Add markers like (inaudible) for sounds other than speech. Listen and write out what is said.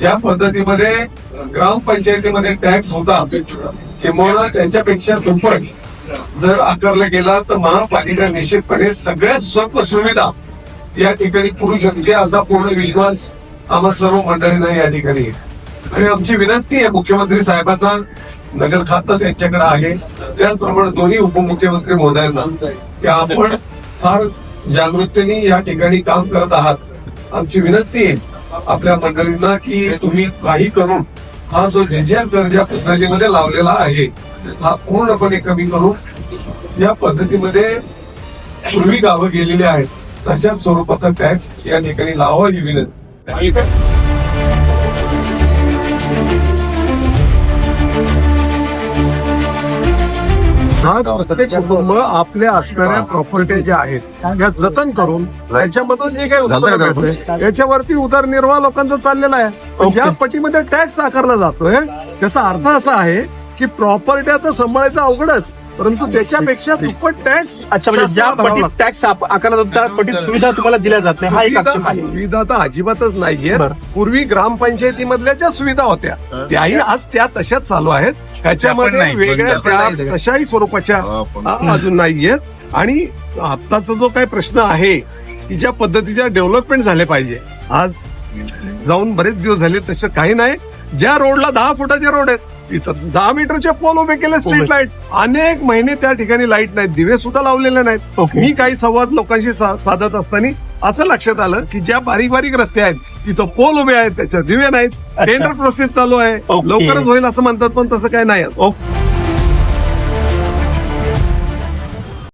ज्या पद्धतीमध्ये ग्रामपंचायतीमध्ये टॅक्स होता किंवा त्यांच्यापेक्षा दुप्पट जर आकारला गेला तर महापालिका निश्चितपणे सगळ्या सोप सुविधा या ठिकाणी पुरू शकते. असा पूर्ण विश्वास आम्हा सर्व मंडळींना या ठिकाणी आणि आमची विनंती आहे मुख्यमंत्री साहेबांना नगर खातं त्यांच्याकडे आहे. त्याचप्रमाणे दोन्ही उपमुख्यमंत्री महोदयांना की आपण फार जागृतीने या ठिकाणी काम करत आहात. आमची विनंती आहे आपल्या मंडळींना की तुम्ही काही करून हा जो जिजिया कर ज्या पद्धतीमध्ये लावलेला आहे हा पूर्णपणे कमी करून या पद्धतीमध्ये पूर्वी गावं गेलेली आहेत. तशाच स्वरूपाचा टॅक्स या ठिकाणी लावा ही विनंती हा प्रत्येक कुटुंब आपल्या असणाऱ्या प्रॉपर्टी ज्या आहेत त्या जतन करून त्याच्यामधून जे काही उत्पन्न मिळतंय याच्यावरती उदरनिर्वाह लोकांचा चाललेला आहे. ज्या पटीमध्ये टॅक्स आकारला जातोय. त्याचा अर्थ असा आहे की प्रॉपर्टी आता सांभाळायचं अवघडच परंतु त्याच्यापेक्षा दुप्पट टॅक्स अच्छा म्हणजे ज्या पटीत टॅक्स आकारला जातो त्या पटीत सुविधा तुम्हाला दिल्या जात नाही. हा एक आक्षेप आहे. सुविधा तर अजिबातच नाहीये. पूर्वी ग्रामपंचायतीमधल्या ज्या सुविधा होत्या त्याही आज त्या तशाच चालू आहेत. त्याच्यामध्ये वेगळ्या त्या कशाही स्वरूपाच्या अजून नाहीयेत आणि आत्ताचा जो काही प्रश्न आहे की ज्या पद्धतीच्या डेव्हलपमेंट झाले पाहिजे. आज जाऊन बरेच दिवस झाले तसं काही नाही. ज्या रोडला दहा फुटाचे रोड आहेत इथं दहा मीटरचे पोल उभे केले स्ट्रीट लाइट. अनेक महिने त्या ठिकाणी लाइट नाहीत दिवे सुद्धा लावलेले नाहीत. मी काही संवाद लोकांशी सा- साधत असताना असं लक्षात आलं की ज्या बारीक बारीक रस्ते आहेत तिथं पोल उभे आहेत त्याच्यात दिवे नाहीत. (laughs) टेंडर प्रोसेस चालू आहे. लवकरच होईल असं म्हणतात पण तसं काय नाही. ओके